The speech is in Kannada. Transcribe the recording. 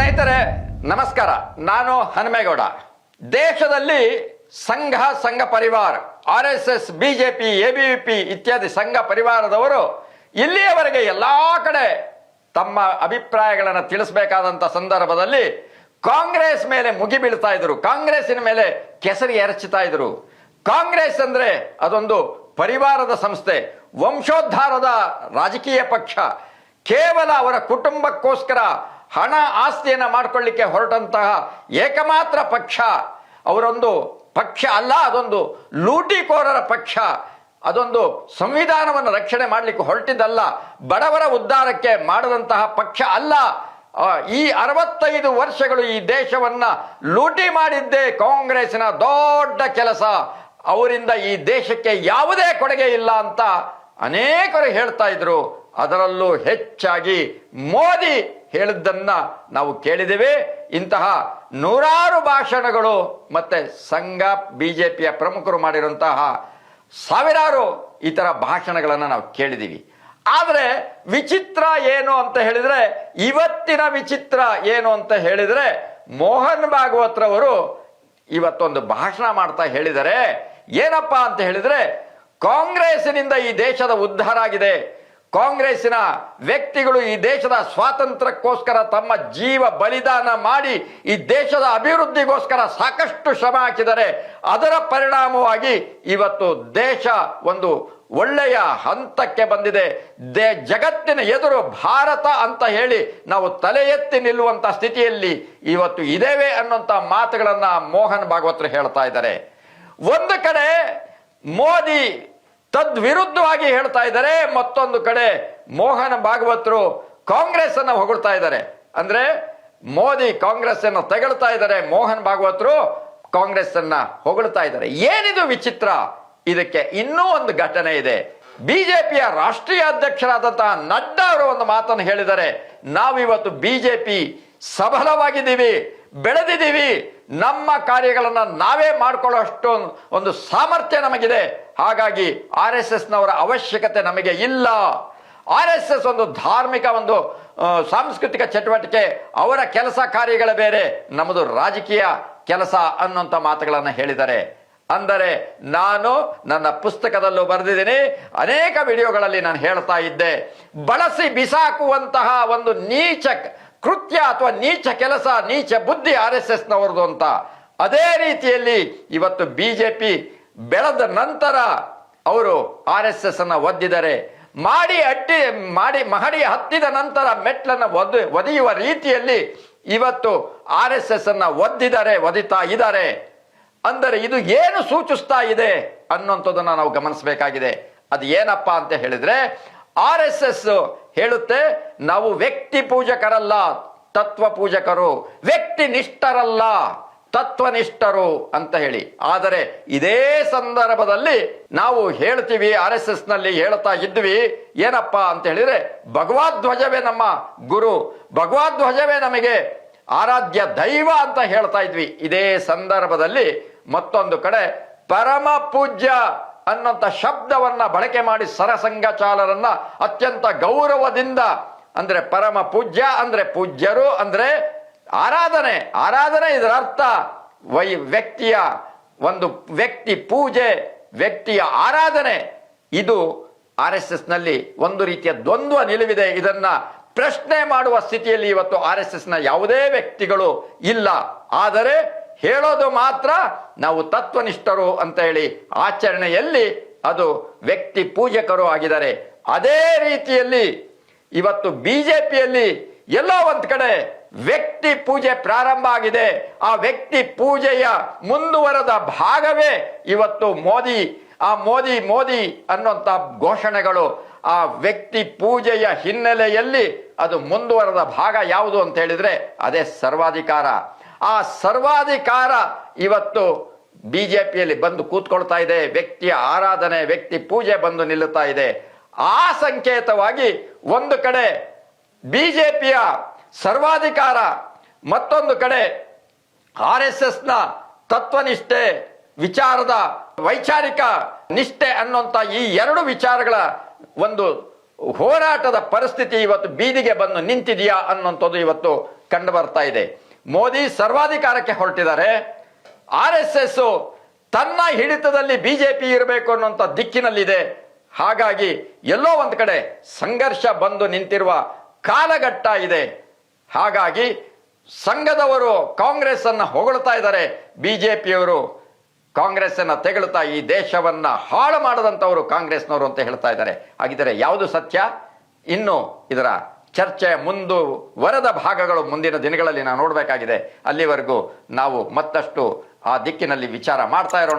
ಸ್ನೇಹಿತರೆ, ನಮಸ್ಕಾರ. ನಾನು ಹನುಮೇಗೌಡ. ದೇಶದಲ್ಲಿ Sangh Sangh Parivar, R S S BJP ABVP ಇತ್ಯಾದಿ ಸಂಘ ಪರಿವಾರದವರು ಇಲ್ಲಿಯವರೆಗೆ ಎಲ್ಲಾ ಕಡೆ ತಮ್ಮ ಅಭಿಪ್ರಾಯಗಳನ್ನು ತಿಳಿಸಬೇಕಾದಂತ ಸಂದರ್ಭದಲ್ಲಿ ಕಾಂಗ್ರೆಸ್ ಮೇಲೆ ಮುಗಿ ಬೀಳ್ತಾ ಇದ್ರು. ಕಾಂಗ್ರೆಸ್ಸಿನ ಮೇಲೆ ಕೆಸರಿ ಎರಚುತ್ತಾ ಇದ್ರು. ಕಾಂಗ್ರೆಸ್ ಅಂದ್ರೆ ಅದೊಂದು ಪರಿವಾರದ ಸಂಸ್ಥೆ, ವಂಶೋದ್ಧಾರದ ರಾಜಕೀಯ ಪಕ್ಷ. ಕೇವಲ ಅವರ ಕುಟುಂಬಕ್ಕೋಸ್ಕರ ಹಣ ಆಸ್ತಿಯನ್ನು ಮಾಡಿಕೊಳ್ಳಿಕ್ಕೆ ಹೊರಟಂತಹ ಏಕಮಾತ್ರ ಪಕ್ಷ, ಅವರೊಂದು ಪಕ್ಷ ಅಲ್ಲ, ಅದೊಂದು ಲೂಟಿಕೋರರ ಪಕ್ಷ, ಅದೊಂದು ಸಂವಿಧಾನವನ್ನು ರಕ್ಷಣೆ ಮಾಡಲಿಕ್ಕೆ ಹೊರಟಿದ್ದಲ್ಲ, ಬಡವರ ಉದ್ಧಾರಕ್ಕೆ ಮಾಡದಂತಹ ಪಕ್ಷ ಅಲ್ಲ. ಈ ಅರವತ್ತೈದು ವರ್ಷಗಳು ಈ ದೇಶವನ್ನ ಲೂಟಿ ಮಾಡಿದ್ದೇ ಕಾಂಗ್ರೆಸ್ನ ದೊಡ್ಡ ಕೆಲಸ. ಅವರಿಂದ ಈ ದೇಶಕ್ಕೆ ಯಾವುದೇ ಕೊಡುಗೆ ಇಲ್ಲ ಅಂತ ಅನೇಕರು ಹೇಳ್ತಾ ಇದ್ರು. ಅದರಲ್ಲೂ ಹೆಚ್ಚಾಗಿ ಮೋದಿ ಹೇಳಿದ್ದನ್ನ ನಾವು ಕೇಳಿದ್ದೇವೆ. ಇಂತಹ ನೂರಾರು ಭಾಷಣಗಳು ಮತ್ತೆ ಸಂಘ, ಬಿಜೆಪಿಯ ಪ್ರಮುಖರು ಮಾಡಿರುವಂತಹ ಸಾವಿರಾರು ಇತರ ತರ ಭಾಷಣಗಳನ್ನು ನಾವು ಕೇಳಿದ್ದೀವಿ. ಆದರೆ ವಿಚಿತ್ರ ಏನು ಅಂತ ಹೇಳಿದರೆ, ಇವತ್ತಿನ ವಿಚಿತ್ರ ಏನು ಅಂತ ಹೇಳಿದರೆ, ಮೋಹನ್ ಭಾಗವತ್ರವರು ಇವತ್ತೊಂದು ಭಾಷಣ ಮಾಡ್ತಾ ಹೇಳಿದರೆ, ಏನಪ್ಪಾ ಅಂತ ಹೇಳಿದರೆ ಕಾಂಗ್ರೆಸ್ನಿಂದ ಈ ದೇಶದ ಉದ್ಧಾರ ಆಗಿದೆ. ಕಾಂಗ್ರೆಸ್ಸಿನ ವ್ಯಕ್ತಿಗಳು ಈ ದೇಶದ ಸ್ವಾತಂತ್ರ್ಯಕ್ಕೋಸ್ಕರ ತಮ್ಮ ಜೀವ ಬಲಿದಾನ ಮಾಡಿ ಈ ದೇಶದ ಅಭಿವೃದ್ಧಿಗೋಸ್ಕರ ಸಾಕಷ್ಟು ಶ್ರಮ ಹಾಕಿದರೆ ಅದರ ಪರಿಣಾಮವಾಗಿ ಇವತ್ತು ದೇಶ ಒಂದು ಒಳ್ಳೆಯ ಹಂತಕ್ಕೆ ಬಂದಿದೆ. ದೇ ಜಗತ್ತಿನ ಎದುರು ಭಾರತ ಅಂತ ಹೇಳಿ ನಾವು ತಲೆ ಎತ್ತಿ ನಿಲ್ಲುವಂಥ ಸ್ಥಿತಿಯಲ್ಲಿ ಇವತ್ತು ಇದೇವೆ ಅನ್ನುವಂಥ ಮಾತುಗಳನ್ನು ಮೋಹನ್ ಭಾಗವತರು ಹೇಳ್ತಾ ಇದ್ದಾರೆ. ಒಂದು ಕಡೆ ಮೋದಿ ತದ್ವಿರುದ್ಧವಾಗಿ ಹೇಳ್ತಾ ಇದ್ದಾರೆ. ಮತ್ತೊಂದು ಕಡೆ ಮೋಹನ್ ಭಾಗವತರು ಕಾಂಗ್ರೆಸ್ ಅನ್ನ ಹೊಗಳ್ತಾ ಇದ್ದಾರೆ. ಅಂದ್ರೆ ಮೋದಿ ಕಾಂಗ್ರೆಸ್ ಅನ್ನು ತೆಗಳ್ತಾ ಇದ್ದಾರೆ. ಮೋಹನ್ ಭಾಗವತರು ಕಾಂಗ್ರೆಸ್ ಅನ್ನ ಹೊಗಳ್ತಾ ಇದ್ದಾರೆ. ಏನಿದು ವಿಚಿತ್ರ? ಇದಕ್ಕೆ ಇನ್ನೂ ಒಂದು ಘಟನೆ ಇದೆ. ಬಿಜೆಪಿಯ ರಾಷ್ಟ್ರೀಯ ಅಧ್ಯಕ್ಷರಾದಂತಹ ನಡ್ಡಾ ಅವರು ಒಂದು ಮಾತನ್ನು ಹೇಳಿದ್ದಾರೆ. ನಾವಿವತ್ತು ಬಿಜೆಪಿ ಸಬಲವಾಗಿದ್ದೀವಿ, ಬೆಳೆದಿದ್ದೀವಿ ನಮ್ಮ ಕಾರ್ಯಗಳನ್ನು ನಾವೇ ಮಾಡಿಕೊಳ್ಳೋಷ್ಟು ಒಂದು ಸಾಮರ್ಥ್ಯ ನಮಗಿದೆ. ಹಾಗಾಗಿ ಆರ್ ಎಸ್ ಎಸ್ನವರ ಅವಶ್ಯಕತೆ ನಮಗೆ ಇಲ್ಲ. ಆರ್ ಎಸ್ ಎಸ್ ಒಂದು ಧಾರ್ಮಿಕ ಒಂದು ಸಾಂಸ್ಕೃತಿಕ ಚಟುವಟಿಕೆ, ಅವರ ಕೆಲಸ ಕಾರ್ಯಗಳ ಬೇರೆ. ನಮ್ಮದು ರಾಜಕೀಯ ಕೆಲಸ ಅನ್ನುವಂಥ ಮಾತುಗಳನ್ನು ಹೇಳಿದ್ದಾರೆ. ಅಂದರೆ ನಾನು ನನ್ನ ಪುಸ್ತಕದಲ್ಲೂ ಬರೆದಿದ್ದೀನಿ, ಅನೇಕ ವಿಡಿಯೋಗಳಲ್ಲಿ ನಾನು ಹೇಳ್ತಾ ಇದ್ದೆ. ಬಳಸಿ ಬಿಸಾಕುವಂತಹ ಒಂದು ನೀಚ ಕೃತ್ಯ ಅಥವಾ ನೀಚ ಕೆಲಸ, ನೀಚ ಬುದ್ಧಿ ಆರ್ ಎಸ್ ಅಂತ. ಅದೇ ರೀತಿಯಲ್ಲಿ ಇವತ್ತು ಬಿಜೆಪಿ ಬೆಳೆದ ನಂತರ ಅವರು ಆರ್ ಎಸ್ ಎಸ್ ಅನ್ನ ಒದ್ದಿದ್ದಾರೆ ಮಾಡಿ ಅಟ್ಟಿ, ಮಾಡಿ ಮಹಡಿ ಹತ್ತಿದ ನಂತರ ಮೆಟ್ಲನ್ನು ಒದ, ಒದೆಯುವ ರೀತಿಯಲ್ಲಿ ಇವತ್ತು ಆರ್ ಎಸ್ ಎಸ್ ಅನ್ನ ಒದ್ದಿದ್ದಾರೆ ಒದಿತಾ ಇದ್ದಾರೆ. ಅಂದರೆ ಇದು ಏನು ಸೂಚಿಸ್ತಾ ಇದೆ ಅನ್ನುವಂಥದ್ದನ್ನು ನಾವು ಗಮನಿಸಬೇಕಾಗಿದೆ. ಅದು ಏನಪ್ಪಾ ಅಂತ ಹೇಳಿದ್ರೆ ಆರ್ ಎಸ್ ಹೇಳುತ್ತೆ, ನಾವು ವ್ಯಕ್ತಿ ಪೂಜಕರಲ್ಲ, ತತ್ವ ಪೂಜಕರು, ವ್ಯಕ್ತಿ ನಿಷ್ಠರಲ್ಲ ತತ್ವನಿಷ್ಠರು ಅಂತ ಹೇಳಿ. ಆದರೆ ಇದೇ ಸಂದರ್ಭದಲ್ಲಿ ನಾವು ಹೇಳ್ತೀವಿ, ಆರ್ ಎಸ್ ಎಸ್ನಲ್ಲಿ ಹೇಳ್ತಾ ಇದ್ವಿ, ಏನಪ್ಪಾ ಅಂತ ಹೇಳಿದ್ರೆ ಭಗವಾಧ್ವಜವೇ ನಮ್ಮ ಗುರು ಭಗವಾಧ್ವಜವೇ ನಮಗೆ ಆರಾಧ್ಯ ದೈವ ಅಂತ ಹೇಳ್ತಾ ಇದ್ವಿ. ಇದೇ ಸಂದರ್ಭದಲ್ಲಿ ಮತ್ತೊಂದು ಕಡೆ, ಪರಮ ಪೂಜ್ಯ ಅನ್ನೋಂಥ ಶಬ್ದವನ್ನು ಬಳಕೆ ಮಾಡಿ ಸರಸಂಘಚಾಲರನ್ನ ಅತ್ಯಂತ ಗೌರವದಿಂದ, ಅಂದ್ರೆ ಪರಮ ಪೂಜ್ಯ, ಅಂದ್ರೆ ಪೂಜ್ಯರು, ಅಂದ್ರೆ ಆರಾಧನೆ. ಆರಾಧನೆ ಇದರ ಅರ್ಥ, ವೈ ವ್ಯಕ್ತಿಯ ಒಂದು ವ್ಯಕ್ತಿ ಪೂಜೆ, ವ್ಯಕ್ತಿಯ ಆರಾಧನೆ. ಇದು ಆರ್ ಎಸ್ ಎಸ್ನಲ್ಲಿ ಒಂದು ರೀತಿಯ ದ್ವಂದ್ವ ನಿಲುವಿದೆ. ಇದನ್ನ ಪ್ರಶ್ನೆ ಮಾಡುವ ಸ್ಥಿತಿಯಲ್ಲಿ ಇವತ್ತು ಆರ್ ಎಸ್ ಎಸ್ನ ಯಾವುದೇ ವ್ಯಕ್ತಿಗಳು ಇಲ್ಲ. ಆದರೆ ಹೇಳೋದು ಮಾತ್ರ ನಾವು ತತ್ವನಿಷ್ಠರು ಅಂತ ಹೇಳಿ ಆಚರಣೆಯಲ್ಲಿ ಅದು ವ್ಯಕ್ತಿ ಪೂಜಕರು ಆಗಿದ್ದಾರೆ. ಅದೇ ರೀತಿಯಲ್ಲಿ ಇವತ್ತು ಬಿಜೆಪಿಯಲ್ಲಿ ಎಲ್ಲೋ ಒಂದ್ ಕಡೆ ವ್ಯಕ್ತಿ ಪೂಜೆ ಪ್ರಾರಂಭ ಆಗಿದೆ. ಆ ವ್ಯಕ್ತಿ ಪೂಜೆಯ ಮುಂದುವರೆದ ಭಾಗವೇ ಇವತ್ತು ಮೋದಿ, ಆ ಮೋದಿ ಮೋದಿ ಅನ್ನುವಂತ ಘೋಷಣೆಗಳು ಆ ವ್ಯಕ್ತಿ ಪೂಜೆಯ ಹಿನ್ನೆಲೆಯಲ್ಲಿ ಅದು ಮುಂದುವರೆದ ಭಾಗ ಯಾವುದು ಅಂತ ಹೇಳಿದ್ರೆ ಅದೇ ಸರ್ವಾಧಿಕಾರ. ಆ ಸರ್ವಾಧಿಕಾರ ಇವತ್ತು ಬಿ ಜೆ ಪಿಯಲ್ಲಿ ಬಂದು ಕೂತ್ಕೊಳ್ತಾ ಇದೆ. ವ್ಯಕ್ತಿಯ ಆರಾಧನೆ, ವ್ಯಕ್ತಿ ಪೂಜೆ ಬಂದು ನಿಲ್ಲುತ್ತಾ ಇದೆ. ಆ ಸಂಕೇತವಾಗಿ ಒಂದು ಕಡೆ ಬಿ ಜೆ ಪಿಯ ಸರ್ವಾಧಿಕಾರ, ಮತ್ತೊಂದು ಕಡೆ ಆರ್ ಎಸ್ ಎಸ್ನ ತತ್ವನಿಷ್ಠೆ, ವಿಚಾರದ ವೈಚಾರಿಕ ನಿಷ್ಠೆ ಅನ್ನುವಂತ ಈ ಎರಡು ವಿಚಾರಗಳ ಒಂದು ಹೋರಾಟದ ಪರಿಸ್ಥಿತಿ ಇವತ್ತು ಬೀದಿಗೆ ಬಂದು ನಿಂತಿದೆಯಾ ಅನ್ನುವಂಥದ್ದು ಇವತ್ತು ಕಂಡು ಬರ್ತಾ ಇದೆ. ಮೋದಿ ಸರ್ವಾಧಿಕಾರಕ್ಕೆ ಹೊರಟಿದ್ದಾರೆ. ಆರ್ ಎಸ್ ತನ್ನ ಹಿಡಿತದಲ್ಲಿ ಬಿಜೆಪಿ ಇರಬೇಕು ಅನ್ನುವಂಥ ದಿಕ್ಕಿನಲ್ಲಿದೆ. ಹಾಗಾಗಿ ಎಲ್ಲೋ ಒಂದು ಕಡೆ ಸಂಘರ್ಷ ಬಂದು ನಿಂತಿರುವ ಕಾಲಘಟ್ಟ ಇದೆ. ಹಾಗಾಗಿ ಸಂಘದವರು ಕಾಂಗ್ರೆಸ್ ಅನ್ನ ಹೊಗಳ್ತಾ ಇದ್ದಾರೆ. ಬಿಜೆಪಿಯವರು ಕಾಂಗ್ರೆಸ್ ಅನ್ನ ತೆಗಳುತ್ತಾ ಈ ದೇಶವನ್ನ ಹಾಳು ಮಾಡದಂತವರು ಕಾಂಗ್ರೆಸ್ನವರು ಅಂತ ಹೇಳ್ತಾ ಇದ್ದಾರೆ. ಹಾಗಿದ್ದರೆ ಯಾವುದು ಸತ್ಯ? ಇನ್ನು ಇದರ ಚರ್ಚೆ ಮುಂದು ವರದ ಭಾಗಗಳು ಮುಂದಿನ ದಿನಗಳಲ್ಲಿ ನಾವು ನೋಡಬೇಕಾಗಿದೆ. ಅಲ್ಲಿವರೆಗೂ ನಾವು ಮತ್ತಷ್ಟು ಆ ದಿಕ್ಕಿನಲ್ಲಿ ವಿಚಾರ ಮಾಡ್ತಾ ಇರೋಣ.